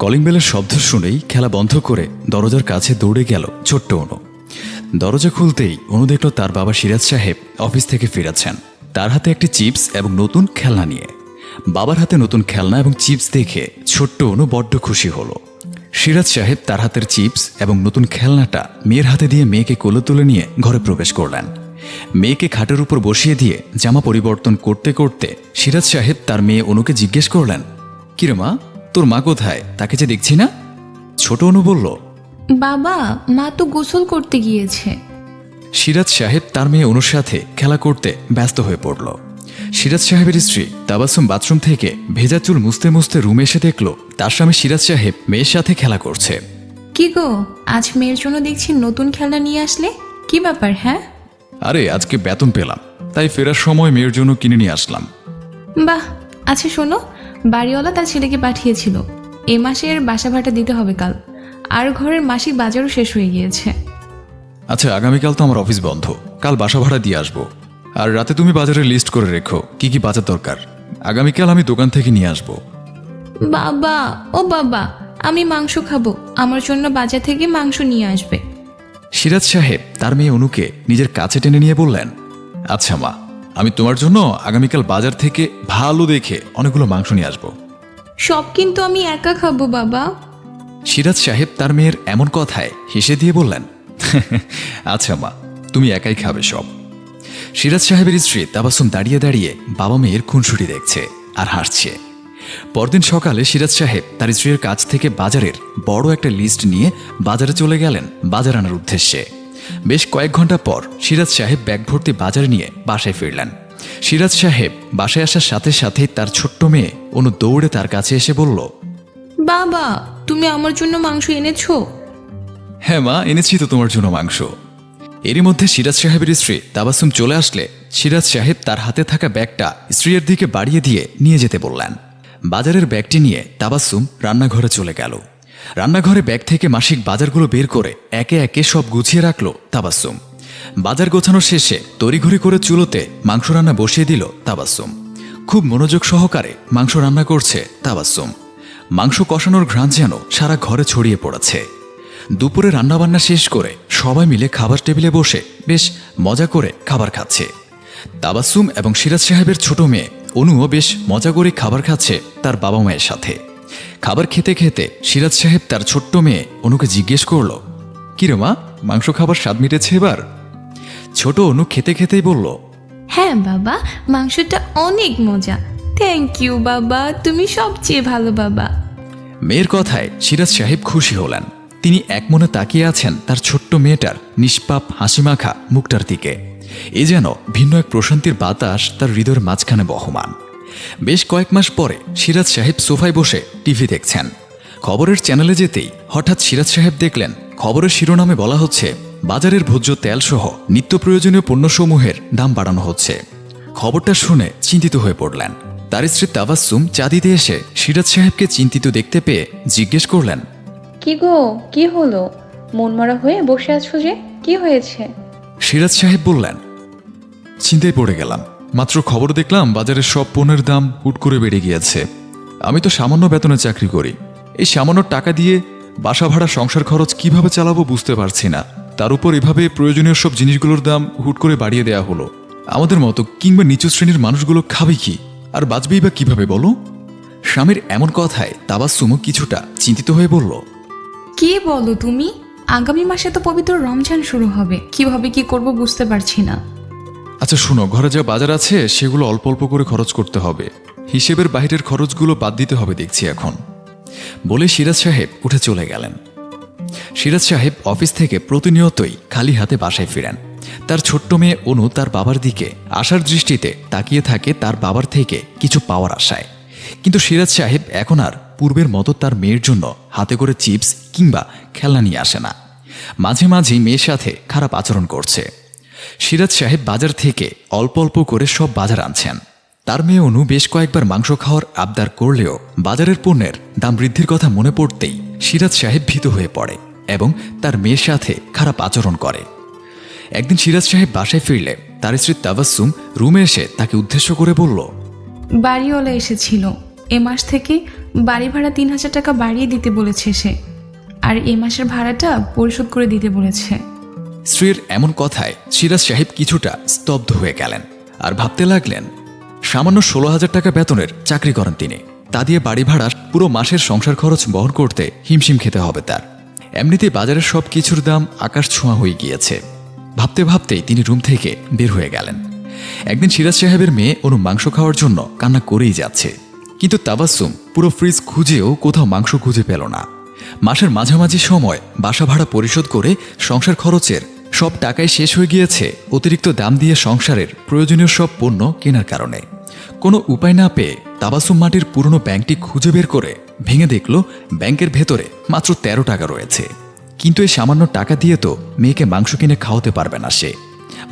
Calling বেলের শব্দ শুনেই খেলা বন্ধ করে দরজার কাছে দৌড়ে গেল ছোট্ট অনু। দরজা খুলতেই অনু দেখল তার বাবা সিরাজ সাহেব অফিস থেকে ফিরেছেন। তার হাতে একটি চিপস এবং নতুন খেলনা নিয়ে। বাবার হাতে নতুন খেলনা এবং চিপস দেখে ছোট্ট অনু বড্ড খুশি হলো। সিরাজ সাহেব তার হাতের চিপস এবং নতুন খেলনাটা মেয়ের হাতে দিয়ে মেয়েকে কোলে তুলে নিয়ে ঘরে প্রবেশ করলেন। মেয়েকে খাটের উপর বসিয়ে দিয়ে জামা পরিবর্তন করতে করতে সিরাজ সাহেব তার মেয়ে অনুকে জিজ্ঞেস করলেন, কিরে মা তোর মা কোথায়? তাকে যে দেখছি না? ছোট অনু বলল বাবা মা তো গোসল করতে গিয়েছে। সিরাজ সাহেব তার মেয়ে অনুর সাথে খেলা করতে ব্যস্ত হয়ে পড়ল। সিরাজ সাহেবের স্ত্রী তাবাসুম বাথরুম থেকে ভেজা চুল মুছতে মুছতে রুমে এসে দেখল তার স্বামী সিরাজ সাহেব মেয়ের সাথে খেলা করছে। কি গো আজ মেয়ের জন্য দেখছি নতুন খেলনা নিয়ে আসলে? কি ব্যাপার হ্যাঁ? আরে আজকে বেতন পেলাম তাই ফেরার সময় মেয়ের জন্য কিনে নিয়ে আসলাম। বাহ আচ্ছা শোনো বাড়িওয়ালা তার ছেলেকে পাঠিয়েছিল। এ মাসের বাসা ভাড়া দিতে হবে কাল। আর ঘরের মাসিক বাজারও শেষ হয়ে গিয়েছে। আচ্ছা আগামীকাল তো আমার অফিস বন্ধ। কাল বাসা ভাড়া দিয়ে আসব। আর রাতে তুমি বাজারে লিস্ট করে রেখো কি কি বাজার দরকার। আগামীকাল আমি দোকান থেকে নিয়ে আসব। বাবা ও বাবা আমি মাংস খাব। আমার জন্য বাজার থেকে মাংস নিয়ে আসবে। সিরাজ সাহেব তার মেয়ে অনুকে নিজের কাছে টেনে নিয়ে বললেন আচ্ছা মা আমি তোমার জন্য আগামীকাল বাজার থেকে ভালো দেখে অনেকগুলো মাংস নিয়ে আসব। সব কিন্তু আমি একা খাব বাবা। সিরাজ সাহেব তার মেয়ের এমন কথায় হেসে দিয়ে বললেন আচ্ছা মা তুমি একাই খাবে সব। সিরাজ সাহেবের স্ত্রী তাবাসুম দাঁড়িয়ে দাঁড়িয়ে বাবা মেয়ের খুনসুটি দেখছে আর হাসছে। পরদিন সকালে সিরাজ সাহেব তার স্ত্রীর কাছ থেকে বাজারের বড় একটা লিস্ট নিয়ে বাজারে চলে গেলেন বাজার আনার উদ্দেশ্যে। বেশ কয়েক ঘণ্টা পর সিরাজ সাহেব ব্যাগ ভর্তি বাজার নিয়ে বাসায় ফিরলেন। সিরাজ সাহেব বাসায় আসার সাথে সাথেই তার ছোট্ট মেয়ে অনু দৌড়ে তার কাছে এসে বলল বাবা তুমি আমার জন্য মাংস এনেছো? হ্যাঁ মা এনেছি তো তোমার জন্য মাংস। এরই মধ্যে সিরাজ সাহেবের স্ত্রী তাবাসুম চলে আসলে সিরাজ সাহেব তার হাতে থাকা ব্যাগটা স্ত্রীর দিকে বাড়িয়ে দিয়ে নিয়ে যেতে বললেন। বাজারের ব্যাগটি নিয়ে তাবাসুম রান্নাঘরে চলে গেল। রান্নাঘরে ব্যাগ থেকে মাসিক বাজারগুলো বের করে একে একে সব গুছিয়ে রাখল তাবাসুম। বাজার গোছানো শেষে তড়িঘড়ি করে চুলোতে মাংস রান্না বসিয়ে দিল তাবাসুম। খুব মনোযোগ সহকারে মাংস রান্না করছে তাবাসুম। মাংস কষানোর ঘ্রাণ যেন সারা ঘরে ছড়িয়ে পড়েছে। দুপুরে রান্নাবান্না শেষ করে সবাই মিলে খাবার টেবিলে বসে বেশ মজা করে খাবার খাচ্ছে। তাবাসুম এবং সিরাজ সাহেবের ছোট মেয়ে অনুও বেশ মজা করে খাবার খাচ্ছে তার বাবা মায়ের সাথে। খাবার খেতে খেতে সিরাজ সাহেব তার ছোট্ট মেয়ে অনুকে জিজ্ঞেস করল কিরে মা মাংস খাবার স্বাদ মিটেছে এবার? ছোট অনু খেতে খেতেই বলল হ্যাঁ বাবা মাংসটা অনেক মজা। থ্যাংক ইউ বাবা তুমি সবচেয়ে ভালো বাবা। মেয়ের কথায় সিরাজ সাহেব খুশি হলেন। তিনি এক মনে তাকিয়ে আছেন তার ছোট্ট মেয়েটার নিষ্পাপ হাসিমাখা মুখটার দিকে। এ যেন ভিন্ন এক প্রশান্তির বাতাস তার হৃদয়ের মাঝখানে বহমান। বেশ কয়েক মাস পরে সিরাজ সাহেব সোফায় বসে টিভি দেখছেন। খবরের চ্যানেলে যেতেই হঠাৎ সিরাজ সাহেব দেখলেন খবরের শিরোনামে বলা হচ্ছে বাজারের ভোজ্য তেলসহ নিত্য প্রয়োজনীয় পণ্যসমূহের দাম বাড়ানো হচ্ছে। খবরটা শুনে চিন্তিত হয়ে পড়লেন। তার স্ত্রী তাবাসুম চা দিতে এসে সিরাজ সাহেবকে চিন্তিত দেখতে পেয়ে জিজ্ঞেস করলেন কি গো কি হলো? মনমরা হয়ে বসে আছো যে কি হয়েছে? সিরাজ সাহেব বললেন চিন্তায় পড়ে গেলাম। মাত্র খবর দেখলাম বাজারের সব পণ্যের দাম হুট করে বেড়ে গিয়েছে। আমি তো সামান্য বেতনে চাকরি করি। এই সামান্য টাকা দিয়ে বাসা ভাড়া, সংসার খরচ কীভাবে চালাবো বুঝতে পারছি না। তার উপর এভাবে প্রয়োজনীয় সব জিনিসগুলোর দাম হুট করে বাড়িয়ে দেওয়া হলো। আমাদের মতো কিংবা নিচু শ্রেণির মানুষগুলো খাবে কি? আর বাঁচবেই বা কীভাবে বলো? স্বামীর এমন কথায় তাবাসুমও কিছুটা চিন্তিত হয়ে বলল, কি বলো তুমি? আগামী মাসে তো পবিত্র রমজান শুরু হবে। কীভাবে কি করব বুঝতে পারছি না। আচ্ছা শোনো, ঘরে যা বাজার আছে, সেগুলো অল্প অল্প করে খরচ করতে হবে। হিসেবের বাইরের খরচগুলো বাদ দিতে হবে দেখছি এখন। বলে সিরাজ সাহেব উঠে চলে গেলেন। সিরাজ সাহেব অফিস থেকে প্রতিনিয়তই খালি হাতে বাসায় ফিরেন। তার ছোট্ট মেয়ে অনু তার বাবার দিকে আশার দৃষ্টিতে তাকিয়ে থাকে তার বাবার থেকে কিছু পাওয়ার আশায়। কিন্তু সিরাজ সাহেব এখন আর পূর্বের মতো তার মেয়ের জন্য হাতে করে চিপস কিংবা খেলনা নিয়ে আসে না। মাঝে মাঝেই মেয়ের সাথে খারাপ আচরণ করছে। সিরাজ সাহেব বাজার থেকে অল্প অল্প করে সব বাজার আনছেন। তার মেয়ে অনু বেশ কয়েকবার মাংস খাওয়ার আবদার করলেও বাজারের পণ্যের দাম বৃদ্ধির কথা মনে পড়তেই সিরাজ সাহেব ভীত হয়ে পড়ে এবং তার মেয়ের সাথে খারাপ আচরণ করে। একদিন সিরাজ সাহেব বাসায় ফিরলে তার স্ত্রী তাবাসুম রুমে এসে তাকে উদ্দেশ্য করে বলল, বাড়িওয়ালা এসেছিল। এ মাস থেকে বাড়ি ভাড়া তিন হাজার টাকা বাড়িয়ে দিতে বলেছে সে। আর এ মাসের ভাড়াটা পরিশোধ করে দিতে বলেছে। স্ত্রীর এমন কথায় সিরাজ সাহেব কিছুটা স্তব্ধ হয়ে গেলেন আর ভাবতে লাগলেন, সামান্য ষোলো হাজার টাকা বেতনের চাকরি করেন তিনি। তা দিয়ে বাড়ি ভাড়ার পুরো মাসের সংসার খরচ বহন করতে হিমশিম খেতে হবে তার। এমনিতে বাজারের সব কিছুর দাম আকাশ ছোঁয়া হয়ে গিয়েছে। ভাবতে ভাবতেই তিনি রুম থেকে বের হয়ে গেলেন। একদিন সিরাজ সাহেবের মেয়ে অনু মাংস খাওয়ার জন্য কান্না করেই যাচ্ছে। কিন্তু তাবাসুম পুরো ফ্রিজ খুঁজেও কোথাও মাংস খুঁজে পেল না। মাসের মাঝামাঝি সময় বাসা ভাড়া পরিশোধ করে সংসার খরচের সব টাকায় শেষ হয়ে গিয়েছে অতিরিক্ত দাম দিয়ে সংসারের প্রয়োজনীয় সব পণ্য কেনার কারণে। কোনো উপায় না পেয়ে তাবাসুম মাটির পুরনো ব্যাংকটি খুঁজে বের করে ভেঙে দেখল ব্যাংকের ভেতরে মাত্র তেরো টাকা রয়েছে। কিন্তু এই সামান্য টাকা দিয়ে তো মেয়েকে মাংস কিনে খাওয়াতে পারবে না সে।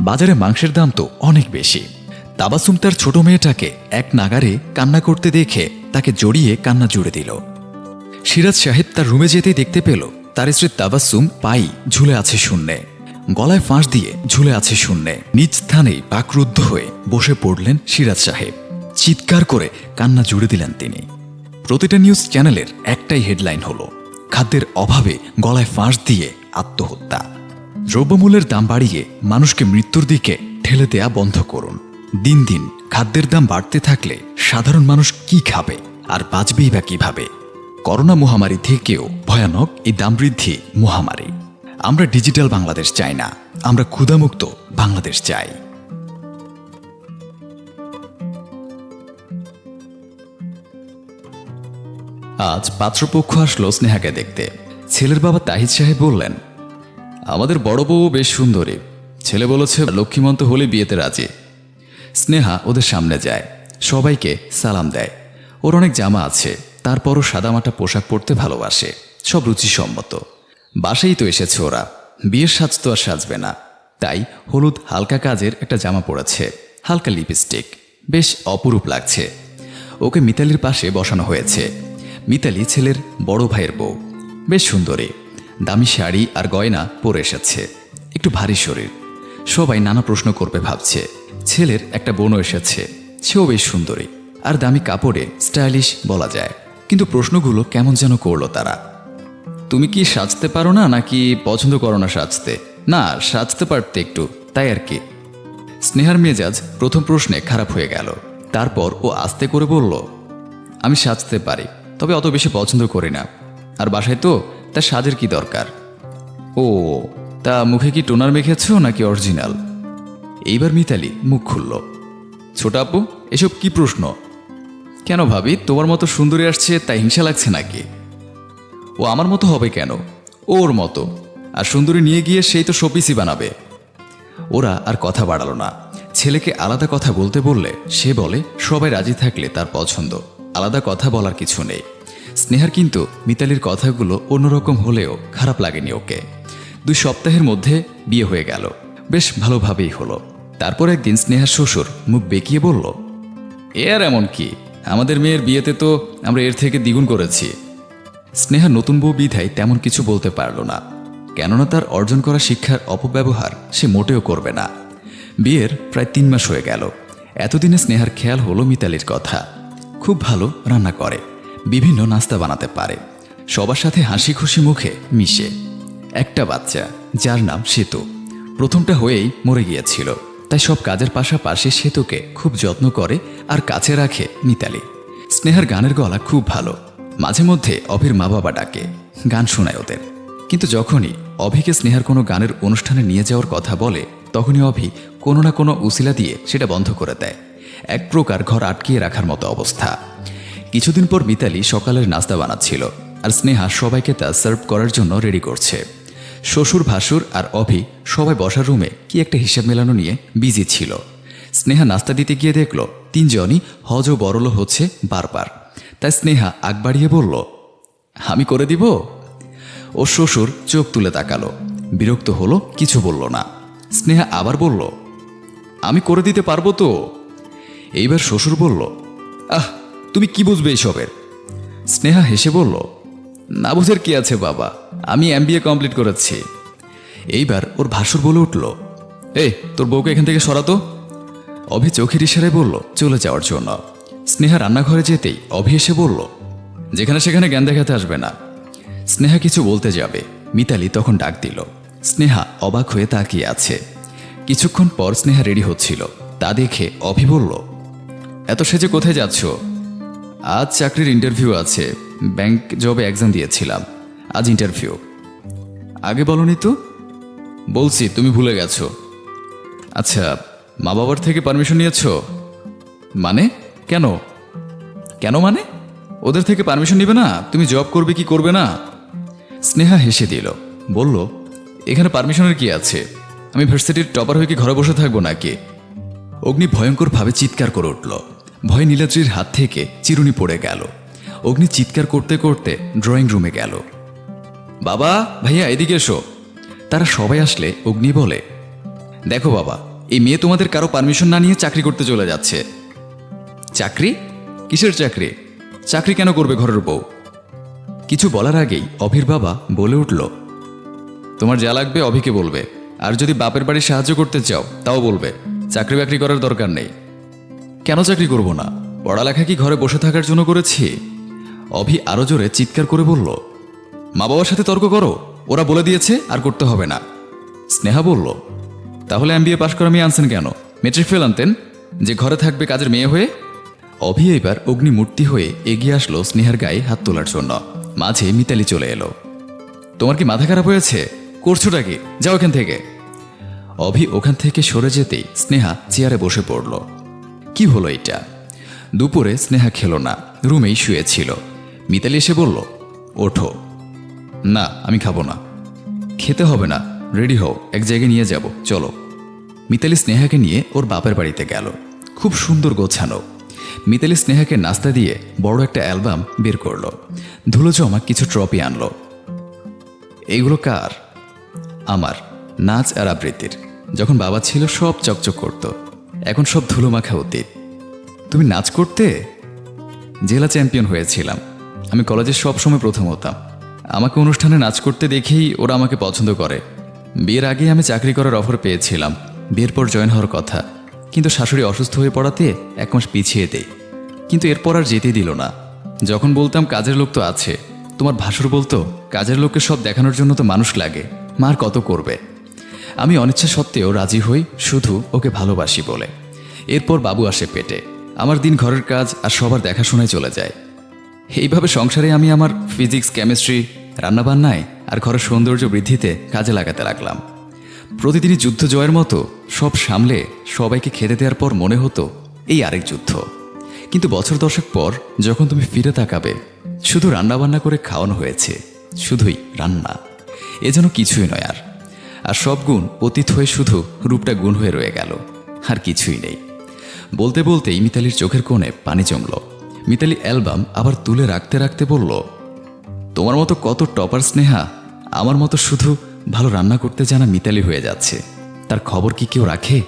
বাজারে মাংসের দাম তো অনেক বেশি। তাবাসুম তার ছোট মেয়েটাকে এক নাগারে কান্না করতে দেখে তাকে জড়িয়ে কান্না জুড়ে দিল। সিরাজ সাহেব তার রুমে যেতেই দেখতে পেল, তার স্ত্রী তাবাসুম পাই ঝুলে আছে শূন্যে। গলায় ফাঁস দিয়ে ঝুলে আছে শূন্যে। নিজ স্থানেই বাকরুদ্ধ হয়ে বসে পড়লেন সিরাজ সাহেব। চিৎকার করে কান্না জুড়ে দিলেন তিনি। প্রতিটা নিউজ চ্যানেলের একটাই হেডলাইন হলো, খাদ্যের অভাবে গলায় ফাঁস দিয়ে আত্মহত্যা। দ্রব্যমূল্যের দাম বাড়িয়ে মানুষকে মৃত্যুর দিকে ঠেলে দেয়া বন্ধ করুন। দিন দিন খাদ্যের দাম বাড়তে থাকলে সাধারণ মানুষ কি খাবে, আর বাঁচবেই বা কীভাবে? করোনা মহামারী থেকেও ভয়ানক এই দাম বৃদ্ধি মহামারী। আমরা ডিজিটাল বাংলাদেশ চাই না, আমরা ক্ষুধামুক্ত বাংলাদেশ চাই। আজ পাত্রপক্ষ আসলো স্নেহাকে দেখতে। ছেলের বাবা তাহিদ সাহেব বললেন, আমাদের বড় বউ বেশ সুন্দরী। ছেলে বলেছে, লক্ষ্মীমন্ত হলে বিয়েতে রাজি। স্নেহা ওদের সামনে যায়, সবাইকে সালাম দেয়। ওর অনেক জামা আছে। তারপরও সাদামাটা পোশাক পরতে ভালোবাসে। সব রুচিসম্মত। বাসাই তো এসেছে ওরা। বিয়ের সাজ তো আর সাজবে না। তাই হলুদ হালকা কাজের একটা জামা পরেছে। হালকা লিপস্টিক। বেশ অপরূপ লাগছে। ওকে মিতালির পাশে বসানো হয়েছে। মিতালি ছেলের বড় ভাইয়ের বউ। বেশ সুন্দরী। দামি শাড়ি আর গয়না পরে এসেছে। একটু ভারী শরীর। সবাই নানা প্রশ্ন করবে ভাবছে। ছেলের একটা বোনও এসেছে। সেও বেশ সুন্দরী। আর দামি কাপড়ে স্টাইলিশ বলা যায়। কিন্তু প্রশ্নগুলো কেমন যেন করল তারা। তুমি কি সাজতে পারো না, নাকি পছন্দ করো না সাজতে? না, সাজতে পারতে একটু, তাই আর কি। স্নেহার মেজাজ প্রথম প্রশ্নে খারাপ হয়ে গেল। তারপর ও আস্তে করে বলল, আমি সাজতে পারি, তবে অত বেশি পছন্দ করি না। আর বাসায় তো তার সাজের কি দরকার? ও, তা মুখে কি টোনার মেখেছো, নাকি অরিজিনাল? এইবার মিতালি মুখ খুলল, ছোট আপু, এসব কি প্রশ্ন? কেন ভাবি? তোমার মতো সুন্দরী আসছে, তাই হিংসা লাগছে নাকি? ও আমার মতো হবে কেন? ওর মতো। আর সুন্দরী নিয়ে গিয়ে সেই তো শোপিসই বানাবে। ওরা আর কথা বাড়ালো না। ছেলেকে আলাদা কথা বলতে বললে, সে বলে, সবাই রাজি থাকলে তার পছন্দ। আলাদা কথা বলার কিছু নেই। স্নেহার কিন্তু মিতালির কথাগুলো অন্যরকম হলেও খারাপ লাগেনি ওকে। দুই সপ্তাহের মধ্যে বিয়ে হয়ে গেল। বেশ ভালোভাবেই হলো। তারপর একদিন স্নেহার শ্বশুর মুখ বেঁকিয়ে বলল, এ আর এমন কি? আমাদের মেয়ের বিয়েতে তো আমরা এর থেকে দ্বিগুণ করেছি। স্নেহা নতুন বউ বিধায় তেমন কিছু বলতে পারল না। কেননা তার অর্জন করা শিক্ষার অপব্যবহার সে মোটেও করবে না। বিয়ের প্রায় তিন মাস হয়ে গেল। এতদিনে স্নেহার খেয়াল হলো মিতালির কথা। খুব ভালো রান্না করে, বিভিন্ন নাস্তা বানাতে পারে, সবার সাথে হাসি খুশি মুখে মিশে। একটা বাচ্চা, যার নাম সেতু। প্রথমটা হয়েই মরে গিয়েছিল। তাই সব কাজের পাশাপাশি সেতুকে খুব যত্ন করে আর কাছে রাখে মিতালি। স্নেহার গানের গলা খুব ভালো। মাঝে মধ্যে অভির মা বাবা ডাকে, গান শোনায় ওদের। কিন্তু যখনই অভিকে স্নেহার কোনো গানের অনুষ্ঠানে নিয়ে যাওয়ার কথা বলে, তখনই অভি কোনো না কোনো উসিলা দিয়ে সেটা বন্ধ করে দেয়। এক প্রকার ঘর আটকিয়ে রাখার মতো অবস্থা। কিছুদিন পর মিতালি সকালের নাস্তা বানাচ্ছিল আর স্নেহা সবাইকে তা সার্ভ করার জন্য রেডি করছে। শ্বশুর, ভাসুর আর অভি সবাই বসার রুমে কি একটা হিসাব মেলানো নিয়ে বিজি ছিল। স্নেহা নাস্তা দিতে গিয়ে দেখল তিনজনই হজ ও হচ্ছে বারবার। তাই স্নেহা আগ বাড়িয়ে বলল, আমি করে দিব? ও শ্বশুর চোখ তুলে তাকালো। বিরক্ত হলো, কিছু বলল না। স্নেহা আবার বলল, আমি করে দিতে পারব তো? এইবার শ্বশুর বলল, আহ, তুমি কি বুঝবে এইসবের স্নেহা হেসে বলল না বুঝের কি আছে, বাবা? আমি এমবিএ কমপ্লিট করেছি। এইবার ওর ভাসুর বলে উঠল, এই, তোর বউকে এখান থেকে সরাতো? অভি চোখের ইশারায় বলল, চলে যাওয়ার জন্য। স্নেহা রান্নাঘরে যেতেই অভি এসে বলল, যেখানে সেখানে জ্ঞান দেখাতে আসবে না। স্নেহা কিছু বলতে যাবে, মিতালি তখন ডাক দিল। স্নেহা অবাক হয়ে তাকিয়ে আছে। কিছুক্ষণ পর স্নেহা রেডি হচ্ছিল। তা দেখে অভি বলল, এত সেজে কোথায় যাচ্ছ? আজ চাকরির ইন্টারভিউ আছে। ব্যাংক জবে এক্সাম দিয়েছিলাম। আজ ইন্টারভিউ আগে বলনি তো? বলছি, তুমি ভুলে গেছো। আচ্ছা মা বাবার থেকে পারমিশন নিয়েছো? মানে? কেন? কেন মানে? ওদের থেকে পারমিশন নিবে না? তুমি জব করবে কি করবে না? স্নেহা হেসে দিল। বলল, এখানে পারমিশনের কি আছে? আমি ভার্সিটির টপার হয়ে কি ঘরে বসে থাকব নাকি? অগ্নি ভয়ঙ্করভাবে চিৎকার করে উঠল। ভয় নীলাদ্রির হাত থেকে চিরুনি পড়ে গেল। অগ্নি চিৎকার করতে করতে ড্রয়িং রুমে গেল। বাবা, ভাইয়া, এদিকে এসো। তারা সবাই আসলে অগ্নি বলে, দেখো বাবা, এই মেয়ে তোমাদের কারও পারমিশন না নিয়ে চাকরি করতে চলে যাচ্ছে। চাকরি? কিসের চাকরি? চাকরি কেন করবে ঘরের বউ? কিছু বলার আগেই অভির বাবা বলে উঠল, তোমার যা লাগবে অভিকে বলবে, আর যদি বাপের বাড়ি সাহায্য করতে চাও, তাও বলবে, চাকরি বাকরি করার দরকার নেই। কেন চাকরি করব না? পড়ালেখা কি ঘরে বসে থাকার জন্য করেছি? অভি আরও জোরে চিৎকার করে বলল, মা বাবার সাথে তর্ক করো, ওরা বলে দিয়েছে আর করতে হবে না। স্নেহা বলল, তাহলে এম বিএ পাশ করা মেয়ে আনছেন কেন? মেট্রিক ফেল আনতেন? যে ঘরে থাকবে কাজের মেয়ে হয়ে? অভি এবার অগ্নিমূর্তি হয়ে এগিয়ে আসলো স্নেহার গায়ে হাত তোলার জন্য। মাঝে মিতালি চলে এলো, তোমার কি মাথা খারাপ হয়েছে? করছোটা কি? যাও এখান থেকে। অভি ওখান থেকে সরে যেতেই স্নেহা চেয়ারে বসে পড়ল। কি হলো এটা? দুপুরে স্নেহা খেলো না, রুমেই শুয়েছিল মিতালি এসে বলল, ওঠো। না, আমি খাব না। খেতে হবে না। রেডি হও। এক জায়গায় নিয়ে যাব। চলো। মিতালি স্নেহাকে নিয়ে ওর বাপের বাড়িতে গেল। খুব সুন্দর গোছানো। মিতালি স্নেহাকে নাস্তা দিয়ে বড় একটা অ্যালবাম বের করল। ধুলো জমা কিছু ট্রপি আনলো। এইগুলো কার? আমার। নাচ আর আবৃত্তির। যখন বাবা ছিল, সব চকচক করত। এখন সব ধুলো মাখা অতীত। তুমি নাচ করতে? জেলা চ্যাম্পিয়ন হয়েছিলাম। আমি কলেজে সব সময় প্রথম হতাম। আমাকে অনুষ্ঠানে নাচ করতে দেখেই ওরা আমাকে পছন্দ করে। বিয়ের আগে আমি চাকরি করার অফার পেয়েছিলাম। বিয়ের পর জয়েন হওয়ার কথা। কিন্তু শাশুড়ি অসুস্থ হয়ে পড়াতে এক মাস পিছিয়ে দেই কিন্তু এরপর আর যেতে দিল না। যখন বলতাম, কাজের লোক তো আছে। তোমার ভাসুর বলতো, কাজের লোককে সব দেখানোর জন্য তো মানুষ লাগে। মার কত করবে? আমি অনিচ্ছা সত্ত্বেও রাজি হই, শুধু ওকে ভালোবাসি বলে। এরপর বাবু আসে পেটে। আমার দিন ঘরের কাজ আর সবার দেখাশোনায় চলে যায়। এইভাবে সংসারে আমি আমার ফিজিক্স, কেমিস্ট্রি, রান্নাবান্নায় আর ঘরের সৌন্দর্য বৃদ্ধিতে কাজে লাগাতে লাগলাম। প্রতিদিনই যুদ্ধ জয়ের মতো সব সামলে সবাইকে খেতে দেওয়ার পর মনে হতো এই আরেক যুদ্ধ। কিন্তু বছর দশেক পর যখন তুমি ফিরে তাকাবে, শুধু রান্নাবান্না করে খাওয়ানো হয়েছে, শুধুই রান্না। এ যেন কিছুই নয় আর। আর সব গুণ অতীত হয়ে শুধু রূপটা গুণ হয়ে রয়ে গেল, আর কিছুই নেই। বলতে বলতেই মিতালির চোখের কোণে পানি জমল। মিতালি অ্যালবাম আবার তুলে রাখতে রাখতে বলল, তোমার মতো কত টপার স্নেহা, আমার মতো শুধু ভালো রান্না করতে জানা মিতালি হয়ে যাচ্ছে। তার খবর কি কেউ রাখে?